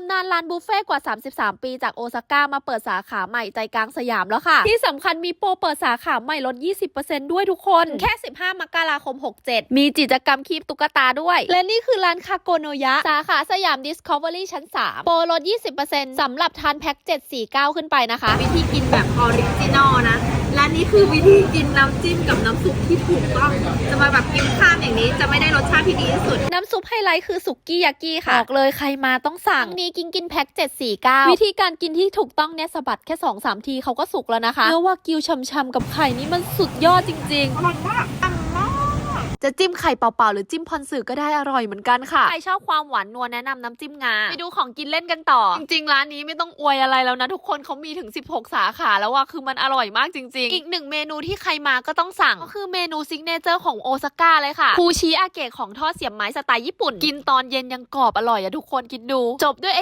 ำนานร้านบุฟเฟ่ต์กว่า 33 ปีจากโอซาก้ามาเปิดสาขาใหม่ใจกลางสยามแล้วค่ะ ที่สำคัญมีโปรเปิดสาขาใหม่ลด 20%ด้วยทุกคน แค่ 15 มกราคม 67 มีกิจกรรมคีบตุ๊กตาด้วย และนี่คือร้านคาโกโนยะ สาขาสยามดิสคัฟเวอรี่ชั้น 3 โปรลด 20%สำหรับทานแพ็ค749 ขึ้นไปนะคะ วิธีกินแบบออริจินอลนะ และนี่คือวิธีกินน้ำจิ้มกับน้ำซุปที่ถูกต้อง จะมาแบบกินข้ามอย่างนี้ จะไม่ได้รสชาติที่ดีที่สุด น้ำซุปไฮไลท์คือสุกี้ยากิค่ะบอกเลยใครมาต้องสั่งนี้กินกินแพ็ค749 วิธีการกินที่ถูกต้องเนี่ยสะบัดแค่2-3ทีเขาก็สุกแล้วนะคะเนื้อวากิวช่ำๆกับไข่นี่มันสุดยอดจริงๆอร่อยมากอร่อยมาก จะจิ้มไข่เปล่าๆหรือจิ้มพอนสึก็ได้อร่อยเหมือนกันค่ะ ใครชอบความหวานนัวแนะนำน้ำจิ้มงา ไปดูของกินเล่นกันต่อ จริงๆ ร้านนี้ไม่ต้องอวยอะไรแล้วนะ ทุกคนเขามีถึง 16 สาขาแล้วว่าคือมันอร่อยมากจริง ๆ อีกหนึ่งเมนูที่ใครมาก็ต้องสั่ง ก็คือเมนูซิกเนเจอร์ของโอซาก้าเลยค่ะคูชิอาเกะของทอดเสียบไม้สไตล์ญี่ปุ่น กินตอนเย็นยังกรอบอร่อยอะทุกคนกินดู จบด้วย